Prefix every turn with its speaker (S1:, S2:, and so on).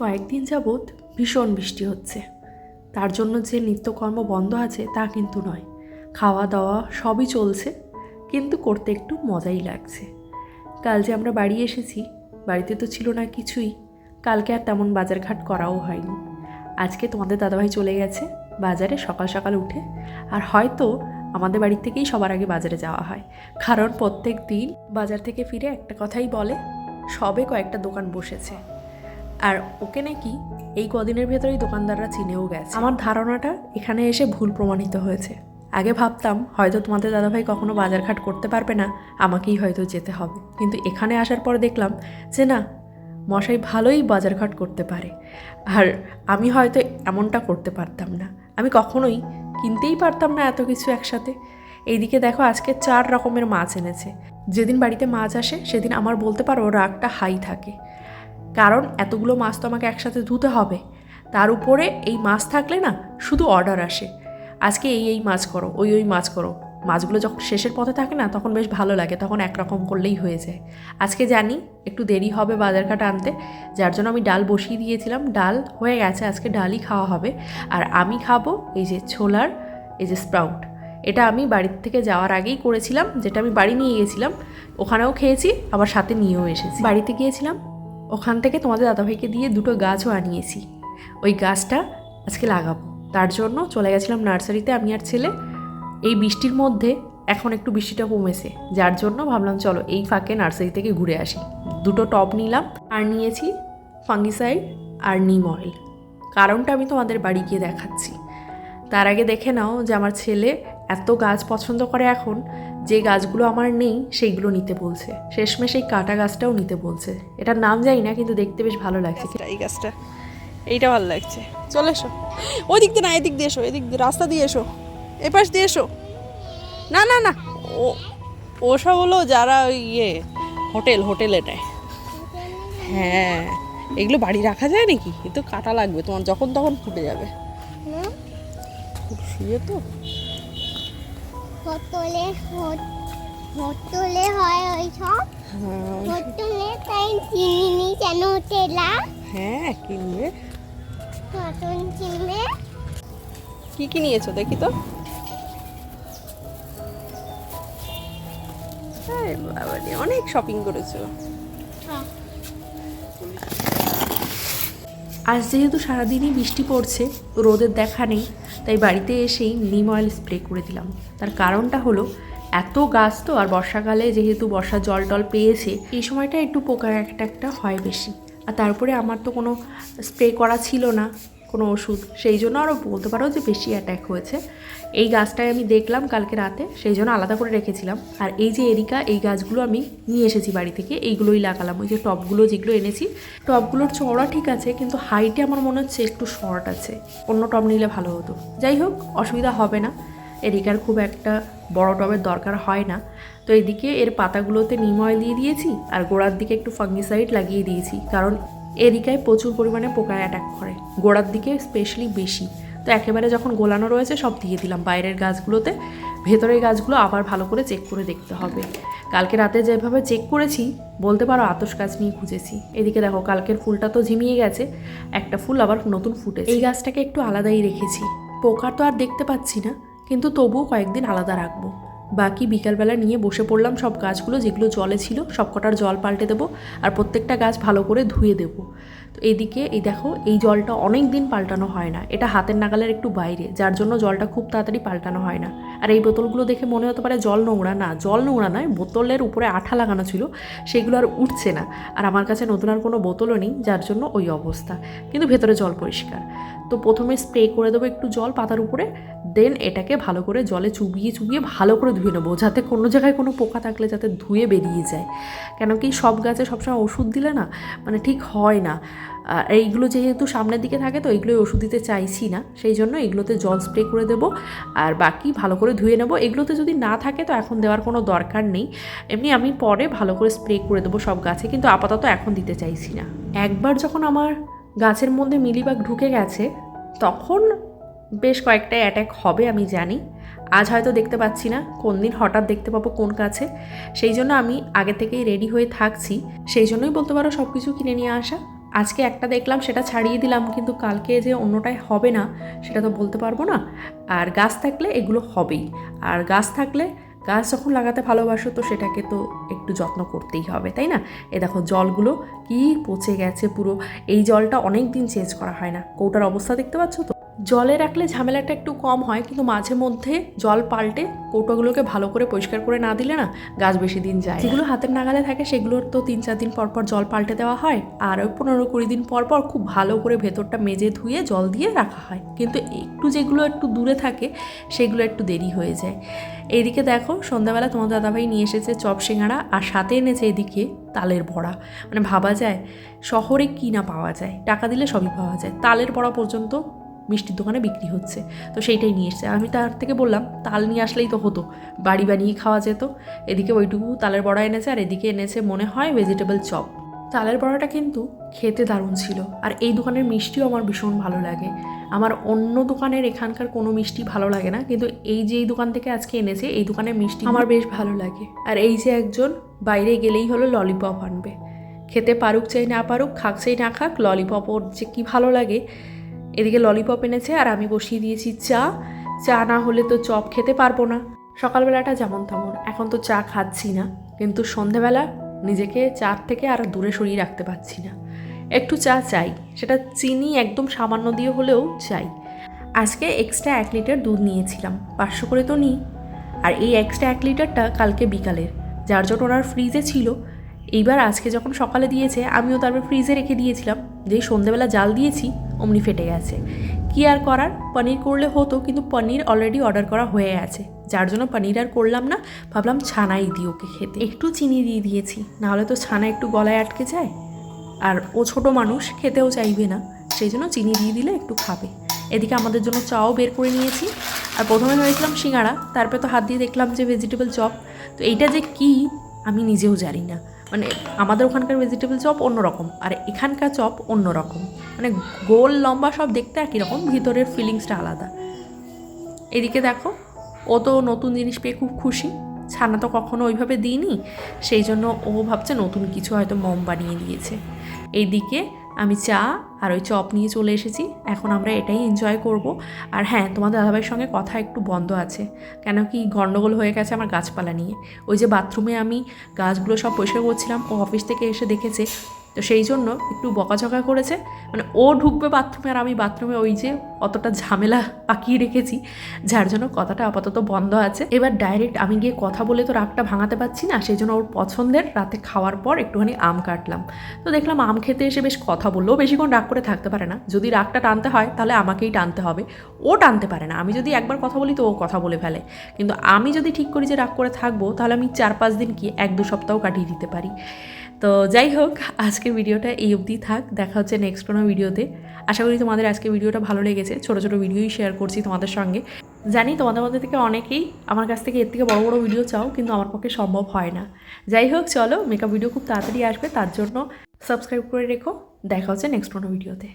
S1: কয়েকদিন যাবৎ ভীষণ বৃষ্টি হচ্ছে। তার জন্য যে নিত্যকর্ম বন্ধ আছে তা কিন্তু নয়। খাওয়া দাওয়া সবই চলছে, কিন্তু করতে একটু মজাই লাগছে। কাল যে আমরা বাড়ি এসেছি, বাড়িতে তো ছিল না কিছুই। কালকে আর তেমন বাজারঘাট করাও হয়নি। আজকে তোমাদের দাদাভাই চলে গেছে, বাজারে সকাল সকাল উঠে। আর হয়তো আমাদের বাড়ি থেকেই সবার আগে বাজারে যাওয়া হয়। কারণ প্রত্যেক দিন বাজার থেকে ফিরে একটা কথাই বলে, সবে কয়েকটা দোকান বসেছে। আর ওকে নাকি এই কদিনের ভেতরেই দোকানদাররা চিনেও গেছে। আমার ধারণাটা এখানে এসে ভুল প্রমাণিত হয়েছে। আগে ভাবতাম, হয়তো তোমাদের দাদাভাই কখনো বাজারঘাট করতে পারবে না, আমাকেই হয়তো যেতে হবে। কিন্তু এখানে আসার পর দেখলাম যে না, মশাই ভালোই বাজারঘাট করতে পারে। আর আমি হয়তো এমনটা করতে পারতাম না। আমি কখনোই কিনতেই পারতাম না এত কিছু একসাথে। এইদিকে দেখো, আজকে চার রকমের মাছ এনেছে। যেদিন বাড়িতে মাছ আসে, সেদিন আমার বলতে পারো রাগটা হাই থাকে। কারণ এতগুলো মাছ তো আমাকে একসাথে ধুতে হবে। তার উপরে এই মাছ থাকলে না শুধু অর্ডার আসে। আজকে এই এই মাছ করো, ওই ওই মাছ করো। মাছগুলো যখন শেষের পথে থাকে না, তখন বেশ ভালো লাগে, তখন একরকম করলেই হয়ে যায়। আজকে জানি একটু দেরি হবে বাজারঘাট আনতে, যার জন্য আমি ডাল বসিয়ে দিয়েছিলাম। ডাল হয়ে গেছে, আজকে ডালই খাওয়া হবে। আর আমি খাব এই যে ছোলার, এই যে স্প্রাউট। এটা আমি বাড়ির থেকে যাওয়ার আগেই করেছিলাম, যেটা আমি বাড়ি নিয়ে গেছিলাম ওখানেও খেয়েছি, আবার সাথে নিয়েও এসেছি। বাড়িতে গিয়েছিলাম ওখান থেকে তোমাদের দাদাভাইকে দিয়ে দুটো গাছও আনিয়েছি। ওই গাছটা আজকে লাগাবো। তার জন্য চলে গেছিলাম নার্সারিতে, আমি আর ছেলে। এই বৃষ্টির মধ্যে এখন একটু বৃষ্টিটা কমেছে, যার জন্য ভাবলাম চলো এই ফাঁকে নার্সারি থেকে ঘুরে আসি। দুটো টব নিলাম, আর নিয়েছি ফাঙ্গিসাইড আর নিম অয়েল। কারণটা আমি তোমাদের বাড়ি গিয়ে দেখাচ্ছি। তার আগে দেখে নাও যে আমার ছেলে এত গাছ পছন্দ করে এখন যে গাছগুলো আমার নেই সেইগুলো নিতে বলছে। শেষমেশ এই কাটা গাছটাও নিতে বলছে। এটার নাম জানি না কিন্তু দেখতে বেশ ভালো লাগছে।
S2: গাছটা, এই গাছটা। এইটা ভালো লাগছে। চলে এসো। ওই দিক দিয়ে না এদিক দিয়ে এসো এদিক দিয়ে রাস্তা দিয়ে এসো। এপাশ দিয়ে এসো। না না না। ও ওসব হলো যারা ওই ইয়ে হোটেল হোটেল এটায় হ্যাঁ এগুলো বাড়ি রাখা যায় নাকি? এ তো কাটা লাগবে তোমার যখন তখন ফুটে যাবে। শুয়ে তো।
S3: হোটেলে হোটেলে হয় ওই সব।
S2: হ্যাঁ,
S3: হোটেলে তাই চিনি কেন তেলা।
S2: হ্যাঁ কিনবে।
S3: নতুন কিনবে।
S2: কি কি নিয়েছো দেখি তো? অনেক শপিং করেছ।
S1: আজ যেহেতু সারাদিনই বৃষ্টি পড়ছে রোদের দেখা নেই তাই বাড়িতে এসেই নিম অয়েল স্প্রে করে দিলাম। তার কারণটা হলো, এত গাছ তো আর বর্ষাকালে যেহেতু বর্ষা জল টল পেয়েছে, এই সময়টা একটু পোকা একটা একটা হয় বেশি। আর তারপরে আমার তো কোনো স্প্রে করা ছিল না। কোনো ওষুধ, সেই জন্য আরও বলতে পারো যে বেশি অ্যাট্যাক হয়েছে। এই গাছটায় আমি দেখলাম কালকে রাতে, সেই জন্য আলাদা করে রেখেছিলাম। আর এই যে এরিকা, এই গাছগুলো আমি নিয়ে এসেছি বাড়ি থেকে, এইগুলোই লাগালাম। ওই যে টবগুলো যেগুলো এনেছি টবগুলোর চওড়া ঠিক আছে, কিন্তু হাইটে আমার মনে হচ্ছে একটু শর্ট আছে। অন্য টব নিলে ভালো হতো। যাই হোক, অসুবিধা হবে না। এরিকার খুব একটা বড় টবের দরকার হয় না। তো এদিকে এর পাতাগুলোতে নিম অয়েল দিয়ে দিয়েছি, আর গোড়ার দিকে একটু ফাঙ্গিসাইড লাগিয়ে দিয়েছি। কারণ এরিকায় প্রচুর পরিমাণে পোকায় অ্যাটাক করে। গোড়ার দিকে স্পেশালি বেশি। তো একেবারে যখন গোলানো রয়েছে, সব দিয়ে দিলাম। বাইরের গাছগুলোতে ভেতরের গাছগুলো আবার ভালো করে চেক করে দেখতে হবে। কালকে রাতে যেভাবে চেক করেছি, বলতে পারো আতস গাছ নিয়ে খুঁজেছি। এদিকে দেখো, কালকের ফুলটা তো ঝিমিয়ে গেছে। একটা ফুল আবার নতুন ফুটে এই গাছটাকে একটু আলাদাই রেখেছি। পোকা তো আর দেখতে পাচ্ছি না, কিন্তু তবুও কয়েকদিন আলাদা রাখব। বাকি বিকালবেলা নিয়ে বসে পড়লাম সব গাছগুলো, যেগুলো জলে ছিল সব কটার জল পাল্টে দেবো আর প্রত্যেকটা গাছ ভালো করে ধুয়ে দেবো। তো এইদিকে, এই দেখো, এই জলটা অনেক দিন পাল্টানো হয় না। এটা হাতের নাগালের একটু বাইরে, যার জন্য জলটা খুব তাড়াতাড়ি পাল্টানো হয় না। আর এই বোতলগুলো দেখে মনে হতে পারে জল নোংরা না। জল নোংরা নয়, বোতলের উপরে আঠা লাগানো ছিল, সেগুলো আর উঠছে না। আর আমার কাছে নতুন আর কোনো বোতলও নেই, যার জন্য ওই অবস্থা। কিন্তু ভেতরে জল পরিষ্কার। তো প্রথমে স্প্রে করে দেবো একটু জল পাতার উপরে, দেন এটাকে ভালো করে জলে চুবিয়ে চুবিয়ে ভালো করে ধুয়ে নেব, যাতে কোনো জায়গায় কোনো পোকা থাকলে যাতে ধুয়ে বেরিয়ে যায়। কেন কি সব গাছে সবসময় ওষুধ দিলে না মানে ঠিক হয় না। আর এইগুলো যেহেতু সামনের দিকে থাকে তো এইগুলোই ওষুধ দিতে চাইছি না, সেই জন্য এগুলোতে জল স্প্রে করে দেবো। আর বাকি ভালো করে ধুয়ে নেব। এগুলোতে যদি না থাকে তো এখন দেওয়ার কোনো দরকার নেই। এমনি আমি পরে ভালো করে স্প্রে করে দেবো সব গাছে, কিন্তু আপাতত এখন দিতে চাইছি না। একবার যখন আমার গাছের মধ্যে মিলিবাগ ঢুকে গেছে, তখন বেশ কয়েকটা অ্যাট্যাক হবে আমি জানি। আজ হয়তো দেখতে পাচ্ছি না, কোন দিন হঠাৎ দেখতে পাবো কোন কাছে সেই জন্য আমি আগে থেকেই রেডি হয়ে থাকছি। সেই জন্যই বলতে পারো সব কিছু কিনে নিয়ে আসা। আজকে একটা দেখলাম, সেটা ছাড়িয়ে দিলাম, কিন্তু কালকে যে অন্যটায় হবে না, সেটা তো বলতে পারব না। আর গাছ থাকলে এগুলো হবেই। আর গাছ থাকলে গাছ যখন লাগাতে ভালোবাসো, তো সেটাকে তো একটু যত্ন করতেই হবে, তাই না? এ দেখো, জলগুলো কি পচে গেছে পুরো। এই জলটা অনেক দিন চেঞ্জ করা হয় না। কৌটার অবস্থা দেখতে পাচ্ছ তো? জলে রাখলে ঝামেলাটা একটু কম হয়, কিন্তু মাঝে মধ্যে জল পাল্টে কৌটোগুলোকে ভালো করে পরিষ্কার করে না দিলে না গাছ বেশি দিন যায় যেগুলো হাতের নাগালে থাকে সেগুলোর তো তিন চার দিন পর পর জল পাল্টে দেওয়া হয়, আর ওই পনেরো কুড়ি দিন পর পর খুব ভালো করে ভেতরটা মেজে ধুয়ে জল দিয়ে রাখা হয়। কিন্তু একটু যেগুলো একটু দূরে থাকে, সেগুলো একটু দেরি হয়ে যায়। এদিকে দেখো, সন্ধ্যাবেলা তোমার দাদাভাই নিয়ে এসেছে চপ সিঙ্গাড়া, আর সাথে এনেছে এদিকে তালের বড়া। মানে ভাবা যায়, শহরে কি না পাওয়া যায়? টাকা দিলে সবই পাওয়া যায়। তালের বড়া পর্যন্ত মিষ্টির দোকানে বিক্রি হচ্ছে। তো সেইটাই নিয়ে এসছে। আমি তার থেকে বললাম, তাল নিয়ে আসলেই তো হতো। বাড়ি বানিয়ে খাওয়া যেত। এদিকে ওইটুকু তালের বড়া এনেছে, আর এদিকে এনেছে মনে হয় ভেজিটেবল চপ তালের বড়াটা কিন্তু খেতে দারুণ ছিল। আর এই দোকানের মিষ্টিও আমার ভীষণ ভালো লাগে। আমার অন্য দোকানের এখানকার কোনো মিষ্টি ভালো লাগে না, কিন্তু এই যে এই দোকান থেকে আজকে এনেছে, এই দোকানের মিষ্টি আমার বেশ ভালো লাগে। আর এই যে একজন বাইরে গেলেই হলো ললিপপ আনবে। খেতে পারুক চাই না পারুক, খাক চাই না খাক ললিপপ ওর যে কী ভালো লাগে এদিকে ললিপপ এনেছে আর আমি বসিয়ে দিয়েছি চা। চা না হলে তো চপ খেতে পারব না। সকালবেলাটা যেমন তেমন, এখন তো চা খাচ্ছি না। কিন্তু সন্ধেবেলা নিজেকে চার থেকে আর দূরে সরিয়ে রাখতে পারছি না। একটু চা চাই, সেটা চিনি একদম সামান্য দিয়ে হলেও চাই। আজকে এক্সট্রা এক লিটার দুধ নিয়েছিলাম, পাঁচশো করে তো নিই। আর এই এক্সট্রা এক লিটারটা কালকে বিকালের, যার জন্য ওনার ফ্রিজে ছিল। এইবার আজকে যখন সকালে দিয়েছে, আমিও তারপর ফ্রিজে রেখে দিয়েছিলাম। যেই সন্ধেবেলা জাল দিয়েছি, অমনি ফেটে গেছে। কি আর করার? পনির করলে হতো, কিন্তু পনির অলরেডি অর্ডার করা হয়ে আছে। যার জন্য পনির আর করলাম না, ভাবলাম ছানাই দিই ওকে খেতে। একটু চিনি দিয়ে দিয়েছি, নাহলে তো ছানা একটু গলায় আটকে যায়। আর ও ছোট মানুষ, খেতেও চাইবে না। সেই জন্য চিনি দিয়ে দিলে একটু খাবে। এদিকে আমাদের জন্য চাও বের করে নিয়েছি। আর প্রথমে ভেবেছিলাম সিঙ্গাড়া তারপরে তো হাত দিয়ে দেখলাম যে ভেজিটেবল চপ তো এইটা যে কি, আমি নিজেও জানি না। মানে আমাদের ওখানকার ভেজিটেবল চপ অন্যরকম, আর এখানকার চপ অন্যরকম। মানে গোল, লম্বা সব দেখতে একই রকম, ভিতরের ফিলিংসটা আলাদা। এদিকে দেখো, ও তো নতুন জিনিস পেয়ে খুব খুশি। ছানা তো কখনো ওইভাবে দিইনি, সেই জন্য ও ভাবছে নতুন কিছু হয়তো মম বানিয়ে দিয়েছে। এইদিকে আমি চা আর ওই চপ নিয়ে চলে এসেছি। এখন আমরা এটাই এনজয় করব। আর হ্যাঁ তোমাদের দাদাভাইয়ের সঙ্গে কথা একটু বন্ধ আছে। কেন কি গণ্ডগোল হয়ে গেছে আমার গাছপালা নিয়ে। ওই যে বাথরুমে আমি গাছগুলো সব পরিষ্কার করছিলাম। ও অফিস থেকে এসে দেখেছে তো সেই জন্য একটু বকাঝকা করেছে। মানে ও ঢুকবে বাথরুমে আর আমি বাথরুমে ওই যে অতটা ঝামেলা পাকিয়ে রেখেছি, যার জন্য কথাটা আপাতত বন্ধ আছে। এবার ডাইরেক্ট আমি গিয়ে কথা বলে তো রাগটা ভাঙাতে পারছি না, সেই জন্য ওর পছন্দের রাতে খাওয়ার পর একটুখানি আম কাটলাম। তো দেখলাম আম খেতে এসে বেশ কথা বলল। ও বেশিক্ষণ রাগ করে থাকতে পারে না। যদি রাগটা টানতে হয়, তাহলে আমাকেই টানতে হবে। ও টানতে পারে না। আমি যদি একবার কথা বলি তো ও কথা বলে ফেলে। কিন্তু আমি যদি ঠিক করি যে রাগ করে থাকব, তাহলে আমি চার পাঁচ দিন কি এক দু সপ্তাহ কাটিয়ে দিতে পারি। তো যাই হোক, আজকের ভিডিওটা এই অবধি থাক। দেখা হচ্ছে নেক্সট কোনো ভিডিওতে। আশা করি তোমাদের আজকে ভিডিওটা ভালো লেগেছে। ছোটো ছোটো ভিডিওই শেয়ার করছি তোমাদের সঙ্গে। জানি তোমাদের মধ্যে থেকে অনেকেই আমার কাছ থেকে এর থেকে বড় বড় ভিডিও চাও, কিন্তু আমার পক্ষে সম্ভব হয় না। যাই হোক, চলো মেকআপ ভিডিও খুব তাড়াতাড়ি আসবে। তার জন্য সাবস্ক্রাইব করে রেখো। দেখা হচ্ছে নেক্সট কোনো ভিডিওতে।